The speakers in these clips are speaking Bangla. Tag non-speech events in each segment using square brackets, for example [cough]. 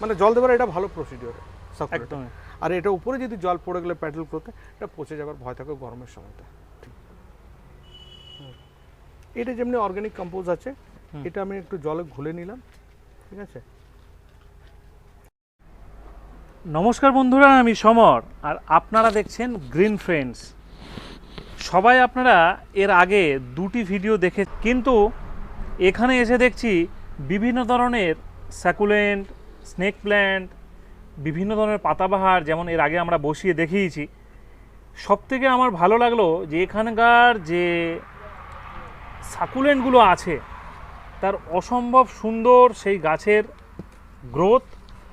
মানে জল দেওয়ার এটা ভালো প্রসিডিওর আর এটা উপরে যদি জল পড়ে গেলে প্যাডেল করতে এটা পচে যাবার ভয় থাকে গরমের সময়টা। এটা যেমনি অর্গানিক কম্পোজ আছে এটা আমি একটু জলে ঘুলে নিলাম। ঠিক আছে? নমস্কার বন্ধুরা আমি সমর। আর আপনারা দেখছেন গ্রিন ফ্রেন্ডস সবাই আপনারা এর আগে দুটি ভিডিও দেখে কিন্তু এখানে এসে দেখছি বিভিন্ন ধরনের স্যাকুলেন্ট স্নেক প্ল্যান্ট, বিভিন্ন ধরনের পাতাবাহার যেমন এর আগে আমরা বসিয়ে দেখিয়েছি। সব থেকে আমার ভালো লাগল যে এখানকার যে সাকুলেন্টগুলো আছে, তার অসম্ভব সুন্দর সেই গাছের গ্রোথ।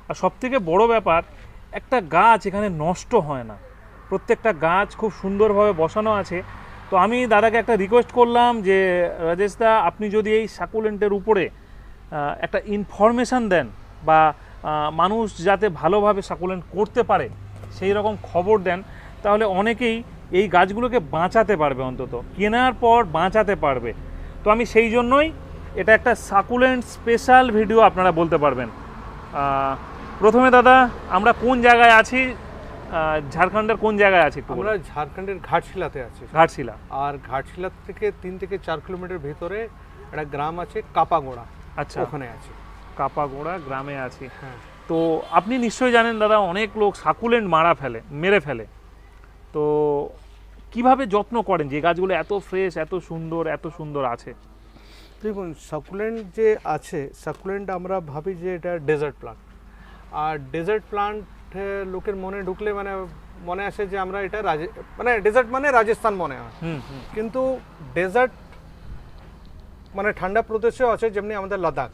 আর সবথেকে বড় ব্যাপার, একটা গাছ এখানে নষ্ট হয় না। প্রত্যেকটা গাছ খুব সুন্দরভাবে বসানো আছে। তো আমি দাদাকে একটা রিকোয়েস্ট করলাম যে, রাজেশ দা, আপনি যদি এই সাকুলেন্টের উপরে একটা ইনফরমেশান দেন বা মানুষ যাতে ভালোভাবে সাকুলেন্ট করতে পারে সেই রকম খবর দেন তাহলে অনেকেই এই গাছগুলোকে বাঁচাতে পারবে অন্তত। কেনার পর বাঁচাতে পারবে। তো আমি সেই জন্যই এটা একটা সাকুলেন্ট স্পেশাল ভিডিও আপনারা বলতে পারবেন। প্রথমে দাদা আমরা কোন জায়গায় আছি? ঝাড়খণ্ডের কোন জায়গায় আছি আমরা ঝাড়খণ্ডের ঘাটশিলাতে আছি ঘাটশিলা। আর ঘাটশিলা থেকে তিন থেকে চার কিলোমিটার ভেতরে একটা গ্রাম আছে কাপাগোড়া। আচ্ছা। ওখানে আছে। কাপাগোড়া গ্রামে আছি হ্যাঁ। তো আপনি নিশ্চয়ই জানেন দাদা অনেক লোক সাকুলেন্ট মারা ফেলে মেরে ফেলে। তো কীভাবে যত্ন করেন যে গাছগুলো এত ফ্রেশ এত সুন্দর এত সুন্দর আছে? দেখুন সাকুলেন্ট যে আছে সাকুলেন্ট আমরা ভাবি যে এটা ডেজার্ট প্লান্ট আর ডেজার্ট প্লান্ট লোকের মনে ঢুকলে মানে মনে আসে যে আমরা এটা মানে ডেজার্ট মানে রাজস্থান মনে হয়। কিন্তু ডেজার্ট মানে ঠান্ডা প্রদেশেও আছে যেমনি আমাদের লাদাখ।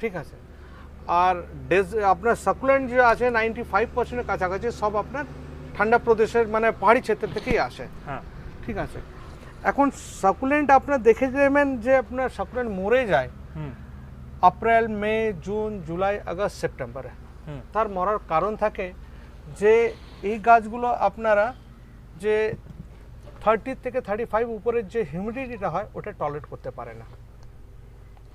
ঠিক আছে? আর ডেজ আপনার সাকুলেন্ট যে আছে নাইনটি ফাইভ পার্সেন্টের কাছাকাছি সব আপনার ঠান্ডা প্রদেশের মানে পাহাড়ি ক্ষেত্র থেকেই আসে। হ্যাঁ। ঠিক আছে? এখন সাকুলেন্ট আপনার দেখে যাবেন যে আপনার সাকুলেন্ট মরে যায় April May June July August সেপ্টেম্বরে। তার মরার কারণ থাকে যে এই গাছগুলো আপনারা যে থার্টি থেকে থার্টি ফাইভ উপরের যে হিউমিডিটিটা হয় ওটা টলারেট করতে পারে না।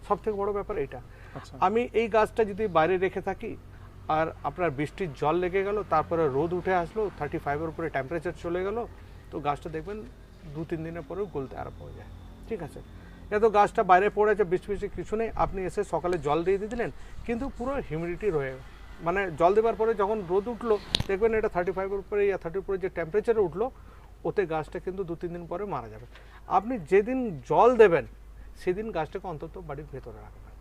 সব থেকে বড় ব্যাপার এটা আচ্ছা। আমি এই গাছটা যদি বাইরে রেখে থাকি আর আপনার বৃষ্টির জল লেগে গেল তারপরে রোদ উঠে আসলো থার্টি ফাইভের উপরে টেম্পারেচার চলে গেল তো গাছটা দেখবেন দু তিন দিনের পরেও গলতে আরম্ভ হয়ে যায়। ঠিক আছে? এত গাছটা বাইরে পড়েছে বৃষ্টি বৃষ্টি কিছু নেই আপনি এসে সকালে জল দিয়ে দিয়ে দিলেন কিন্তু পুরো হিউমিডিটি রয়ে মানে জল দেওয়ার পরে যখন রোদ উঠল দেখবেন এটা থার্টি ফাইভের উপরে ইয়া থার্টির উপরে যে টেম্পারেচার উঠল ওতে গাছটা কিন্তু দু তিন দিন পরে মারা যাবে। আপনি যেদিন জল দেবেন সেদিন গাছটাকে অন্তত বাড়ির ভেতরে রাখবেন।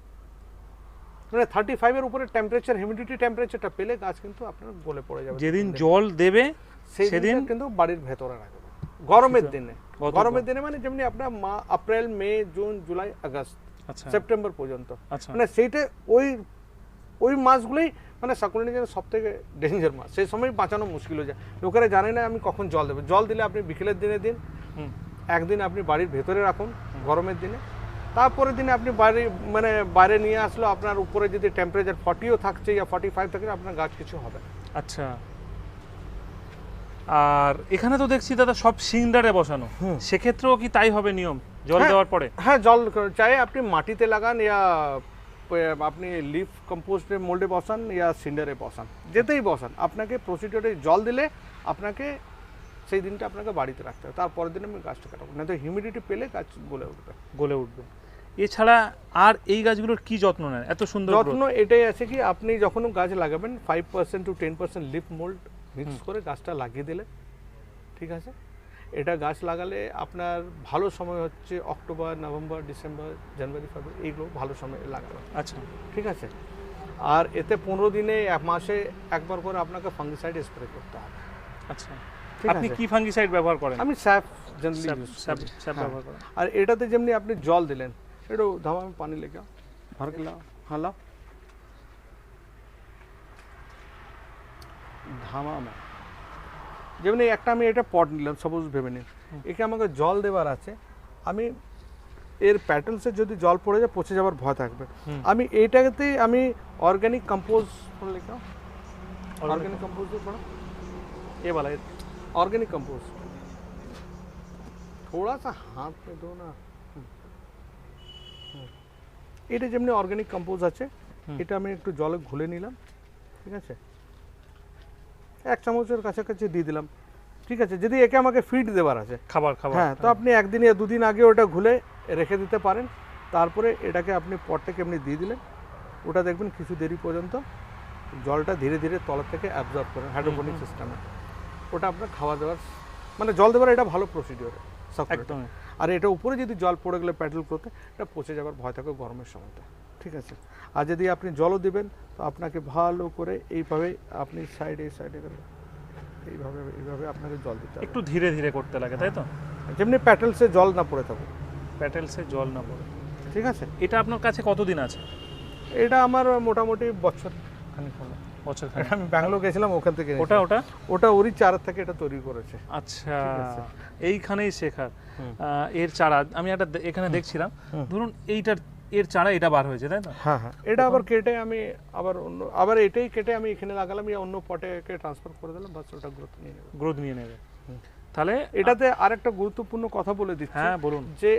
মানে থার্টি ফাইভের উপরে টেম্পারেচার হিউমিডিটি টেম্পারেচারটা পেলে গাছ কিন্তু আপনার গলে পড়ে যাবে। যেদিন জল দেবে সেদিন কিন্তু বাড়ির ভেতরে রাখবেন। গরমের দিনে। গরমের দিনে মানে যেমনি আপনার মা April May June July August September পর্যন্ত। আচ্ছা। মানে সেইটা ওই ওই মাসগুলোই মানে সাকুলেন্টের যেন সব থেকে ডেঞ্জার মাছ সেই সময় বাঁচানো মুশকিল হয়ে যায়। লোকেরা জানে না আমি কখন জল দেবো। জল দিলে আপনি বিকেলের দিনে দিন একদিন আপনি বাড়ির ভেতরে রাখুন গরমের দিনে। তারপরের দিনে আপনি বাইরে মানে বাইরে নিয়ে আসলো আপনার উপরে যদি টেম্পারেচার ফর্টিও থাকছে ইয়া ফর্টি ফাইভ থাকছে আপনার গাছ কিছু হবে আচ্ছা। আর এখানে তো দেখছি দাদা সব সিন্ডারে বসানো। সেক্ষেত্রেও কি তাই হবে নিয়ম? জল হ্যাঁ। দেওয়ার পরে? হ্যাঁ জল চাই আপনি মাটিতে লাগান ইয়া আপনি লিফ কম্পোস্টে মোল্ডে বসান ইয়া সিন্ডারে বসান যেতেই বসান আপনাকে প্রসিডিওরে জল দিলে আপনাকে সেই দিনটা আপনাকে বাড়িতে রাখতে হবে তারপরের দিন আমি গাছটা কাটাবো না তো হিউমিডিটি পেলে গাছ গলে উঠবে। গলে উঠবে। এছাড়া আর এই গাছগুলোর কি যত্ন নেন? এত সুন্দর যত্ন এটাই আছে কি আপনি যখন গাছ লাগাবেন five percent to ten percent leaf mould mix করে গাছটা লাগিয়ে দিলে ঠিক আছে? এটা গাছ লাগালে আপনার ভালো সময় হচ্ছে October November December January February এইগুলো ভালো সময় লাগালো আচ্ছা। ঠিক আছে? আর এতে পনেরো দিনে এক মাসে একবার করে আপনাকে ফাঙ্গিসাইড স্প্রে করতে হবে। আচ্ছা। আপনি কি ফাঙ্গিসাইড ব্যবহার করেন? আমি স্যাপ জেনারেলি স্যাপ স্যাপ হ্যাঁ। ব্যবহার করেন। আর এটাতে যেমনি আপনি জল দিলেন এটা ধামা পানি লেগে ভর কে হালা হ্যাঁ লাও। ধামা যেমনি একটা আমি এটা পট নিলাম সপোজ ভেবে নিন একে আমাকে জল দেওয়ার আছে আমি এর প্যাটেলসে যদি জল পড়ে যায় পচে যাওয়ার ভয় থাকবে হুম। আমি এইটাতে আমি অর্গানিক কম্পোজ লেখা ऑर्गेनिक कंपोस्ट पढ़ो এ বলা ऑर्गेनिक कंपोस्ट थोड़ा सा हाथ में दो ना হুম। হুম। এটা যেমনি অর্গানিক কম্পোজ আছে হুম। এটা আমি একটু জলে ঘুলে নিলাম ঠিক আছে এক চামচের কাছাকাছি দিয়ে দিলাম। ঠিক আছে যদি একে আমাকে ফিড দেওয়ার আছে। খাবার খাবার হ্যাঁ তো আপনি একদিন ইয়া দুদিন আগে ওটা ঘুলে রেখে দিতে পারেন। তারপরে এটাকে আপনি পটটাকে এমনি দিয়ে দিলেন ওটা দেখবেন কিছু দেরি পর্যন্ত জলটা ধীরে ধীরে তলা থেকে অ্যাবজর্ব করেন হাইড্রোপনিক সিস্টেমে ওটা আপনার খাওয়া দাওয়ার মানে জল দেওয়ার এটা ভালো প্রসিডিওর একদমই। আর এটা উপরে যদি জল পড়ে গেলে প্যাডেল করতে এটা পচে যাওয়ার ভয় থাকে গরমের সময়টা ঠিক আছে? আর যদি আপনি জলও দিবেন তো আপনাকে ভালো করে এইভাবে আপনি সাইডে সাইডে এইভাবে এইভাবে আপনাকে জল দিতে হবে। একটু ধীরে ধীরে করতে লাগে তাই তো? যেমনি প্যাটেলসে জল না পড়ে থাকুক। প্যাটেলসে জল না পড়ে। ঠিক আছে? এটা আপনার কাছে কতদিন আছে? এটা আমার মোটামুটি বছর খানিক হলো। বছর আমি ব্যাঙ্গালোর গেছিলাম ওখান থেকে ওটা ওটা? ওটা ওরই চারা থেকে এটা তৈরি করেছে। আচ্ছা এইখানেই শেখার। এর চারা আমি একটা এখানে দেখছিলাম। ধরুন এইটার এর চারা এটা বার হয়েছে তাই না হ্যাঁ হ্যাঁ। এটা আবার কেটে আমি আবার অন্য আবার এটাই কেটে আমি এখানে লাগালাম ইয়া অন্য পটেকে ট্রান্সফার করে দিলাম বাস ওটা গ্রোথ নিয়ে নেবে। গ্রোথ নিয়ে নেবে। তাহলে এটাতে আরেকটা গুরুত্বপূর্ণ কথা বলে দিচ্ছি। হ্যাঁ বলুন। যে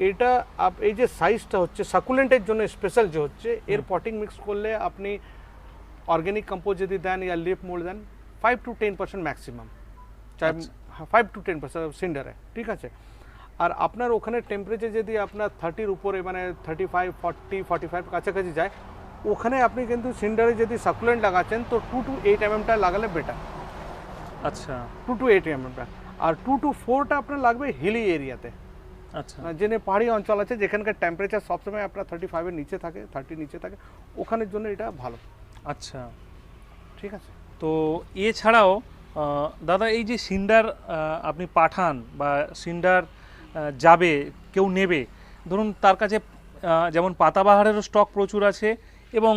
এটা আপ- এই যে সাইজটা হচ্ছে সাকুলেন্টের জন্য স্পেশাল যে হচ্ছে এর পটিং মিক্স করলে আপনি অর্গ্যানিক কম্পোজ যদি দেন ইয়া leaf mould then five to ten percent maximum চাই ফাইভ টু টেন পার্সেন্ট সিন্ডারে ঠিক আছে? আর আপনার ওখানে টেম্পারেচার যদি আপনার থার্টির উপরে মানে thirty five forty forty five কাছাকাছি যায় ওখানে আপনি কিন্তু সিন্ডারে যদি সাকুলেন্ট লাগাচ্ছেন তো টু টু এইট এমএমটা লাগালে বেটার আচ্ছা। Two two. এইট এমএমটা আর টু টু ফোরটা আপনার লাগবে হিলি এরিয়াতে আচ্ছা। জেনে পাহাড়ি অঞ্চল আছে যেখানকার টেম্পারেচার সবসময় আপনার থার্টি ফাইভের নিচে থাকে থার্টির নিচে থাকে ওখানের জন্য এটা ভালো। আচ্ছা। ঠিক আছে? তো এছাড়াও দাদা এই যে সিন্ডার আপনি পাঠান বা সিন্ডার যাবে কেউ নেবে। ধরুন তার কাছে যেমন পাতাবাহারেরও স্টক প্রচুর আছে এবং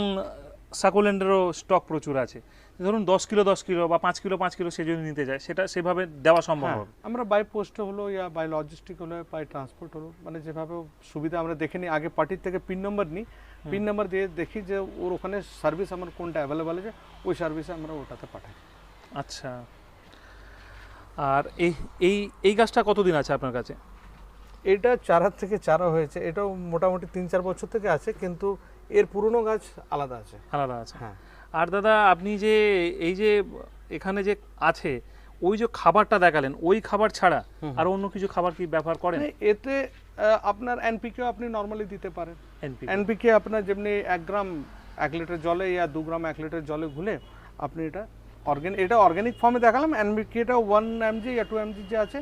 সাকুলেন্ডেরও স্টক প্রচুর আছে। ধরুন দশ কিলো দশ কিলো বা পাঁচ কিলো পাঁচ কিলো সে যদি নিতে যায় সেটা সেভাবে দেওয়া সম্ভব হ্যাঁ, হবে। আমরা বাই পোস্ট হলো ইয়া বাই লজিস্টিক হলো বাই ট্রান্সপোর্ট হলো মানে যেভাবে সুবিধা আমরা দেখে নিই। আগে পার্টির থেকে পিন নম্বর নিই। পিন নম্বর দিয়ে দেখি যে ওর ওখানে সার্ভিস আমার কোনটা অ্যাভেলেবেল আছে ওই সার্ভিসে আমরা ওটাতে পাঠাই। আচ্ছা। আর এই এই এই গাছটা কতদিন আছে আপনার কাছে? এটা চারা থেকে চারা হয়েছে এটাও মোটামুটি তিন চার বছর থেকে আছে কিন্তু এর পুরনো গাছ আলাদা আছে। আলাদা আছে। হ্যাঁ। আর দাদা আপনি যে এই যে এখানে যে আছে ওই যে খাবারটা দেখালেন ওই খাবার ছাড়া। আর অন্য কিছু খাবার কি ব্যবহার করেন? মানে এতে আপনার এনপিকেও আপনি নর্মালি দিতে পারেন। এনপি এনপিকে আপনার যেমনি এক গ্রাম এক লিটার জলে ইয়া দু গ্রাম এক লিটার জলে ঘুলে আপনি এটা অর্গ্যানিক এটা অর্গ্যানিক ফর্মে দেখালাম এনপিকেটা ওয়ান এমজি ইয়া টু এমজি যে আছে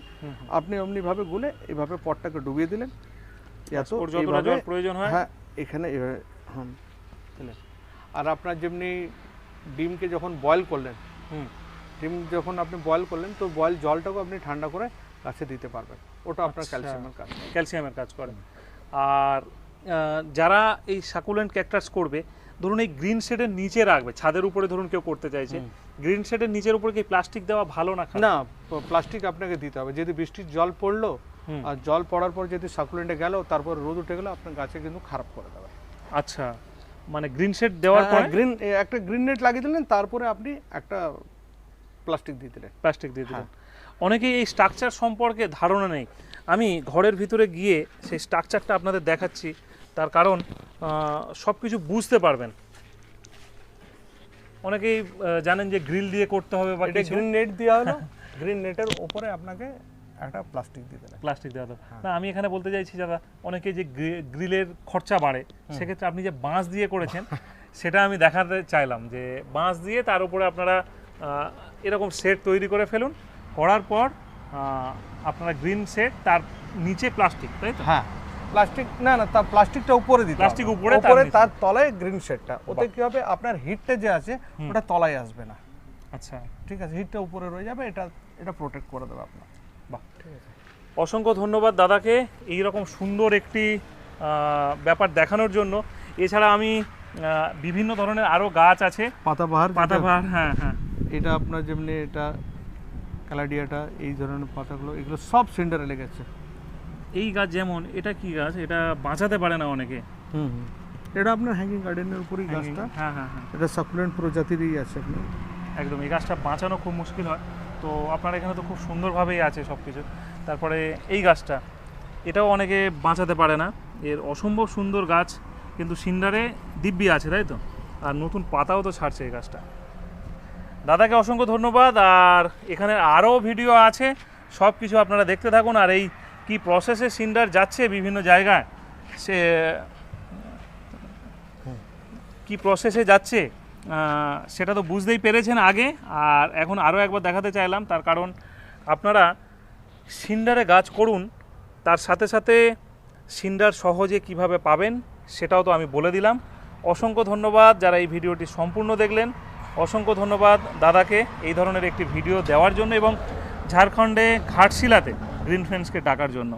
আপনি অমনিভাবে গুলে এইভাবে পটটাকে ডুবিয়ে দিলেন। প্রয়োজন হয়। হ্যাঁ এখানে এভাবে আর আপনার যেমনি ডিমকে যখন বয়েল করলেন। ডিম যখন আপনি বয়েল করলেন তো বয়েল জলটাকে আপনি ঠান্ডা করে গাছে দিতে পারবেন। ওটা আপনার আচ্ছা। ক্যালসিয়ামের কাজ ক্যালসিয়ামের কাজ করে। আর যারা এই সাকুলেন্ট ক্যাকটাস করবে ধরুন এই গ্রিন শেডের নিচে রাখবে ছাদের উপরে ধরুন কেউ করতে চাইছে গ্রিন শেডের নিচের উপরে কি প্লাস্টিক দেওয়া ভালো না না প্লাস্টিক আপনাকে দিতে হবে। যদি বৃষ্টির জল পড়ল আর জল পড়ার পর যদি সাকুলেন্টে গেল তারপর রোদ উঠে গেল আপনার গাছে কিন্তু খারাপ করে দেবে। আচ্ছা মানে গ্রিন শেড দেওয়ার পর গ্রিন একটা গ্রিন নেট লাগিয়ে দিলেন তারপরে আপনি একটা প্লাস্টিক দিয়ে দিলেন। প্লাস্টিক দিয়ে দিলেন। হ্যাঁ। অনেকেই এই স্ট্রাকচার সম্পর্কে ধারণা নেই। আমি ঘরের ভিতরে গিয়ে সেই স্ট্রাকচারটা আপনাদের দেখাচ্ছি। তার কারণ সব কিছু বুঝতে পারবেন। অনেকেই জানেন যে গ্রিল দিয়ে করতে হবে বা এটা গ্রিন নেট দেওয়া হলো। [laughs] গ্রিন নেটের উপরে আপনাকে একটা প্লাস্টিক দিয়ে দিলেন প্লাস্টিক দেওয়া হবে। হ্যাঁ। না আমি এখানে বলতে চাইছি দাদা অনেকে যে গ্রিলের খরচা বাড়ে সেক্ষেত্রে আপনি যে বাঁশ দিয়ে করেছেন [laughs] সেটা আমি দেখাতে চাইলাম যে বাঁশ দিয়ে তার উপরে আপনারা এরকম সেট তৈরি করে ফেলুন। করার পর আপনারা গ্রিন সেট তার নিচে প্লাস্টিক তাই তো? হ্যাঁ। প্লাস্টিক না না তার প্লাস্টিকটা উপরে দিতে প্লাস্টিক উপরে, উপরে তার তলায় গ্রিন শেডটা ওতে কি হবে? আপনার হিটটা যে আছে ওটা তলায় আসবে না। আচ্ছা। ঠিক আছে হিটটা উপরে রয়ে যাবে এটা এটা প্রোটেক্ট করে দেবে আপনার। বাহ। ঠিক আছে অসংখ্য ধন্যবাদ দাদাকে এই রকম সুন্দর একটি ব্যাপার দেখানোর জন্য। এছাড়া আমি বিভিন্ন ধরনের আরও গাছ আছে। পাতাবাহার পাতাবাহার হ্যাঁ হ্যাঁ। এটা আপনার যেমনি এটা ক্যালাডিয়াটা এই ধরনের পাতাগুলো এগুলো সব সেন্টারে লেগেছে এই গাছ যেমন এটা কি গাছ? এটা বাঁচাতে পারে না অনেকে। হুম এটা আপনার হ্যাঙ্গিং গার্ডেনের উপরেই গাছটা। হ্যাঁ হ্যাঁ হ্যাঁ। এটা সাকুলেন্ট প্রজাতিরই আছে আপনার একদম এই গাছটা বাঁচানো খুব মুশকিল হয়। তো আপনার এখানে তো খুব সুন্দরভাবেই আছে সব কিছু তারপরে এই গাছটা এটাও অনেকে বাঁচাতে পারে না। এর অসম্ভব সুন্দর গাছ কিন্তু সিন্ডারে দিব্যি আছে তাই তো? আর নতুন পাতাও তো ছাড়ছে এই গাছটা। দাদাকে অসংখ্য ধন্যবাদ আর এখানে আরও ভিডিও আছে। সব কিছু আপনারা দেখতে থাকুন আর এই কি প্রসেসে সিন্ডার যাচ্ছে বিভিন্ন জায়গায়? সে, কি প্রসেসে যাচ্ছে? সেটা তো বুঝতেই পেরেছেন আগে, আর এখন আরও একবার দেখাতে চাইলাম, তার কারণ আপনারা সিন্ডারে গাছ করুন, তার সাথে সাথে সিন্ডার সহজে কীভাবে পাবেন সেটাও তো আমি বলে দিলাম। অসংখ্য ধন্যবাদ যারা এই ভিডিওটি সম্পূর্ণ দেখলেন। অসংখ্য ধন্যবাদ দাদাকে এই ধরনের একটি ভিডিও দেওয়ার জন্য এবং ঝাড়খণ্ডে ঘাটশিলাতে। গ্রিন ফ্রেন্ডসকে ডাকার জন্য।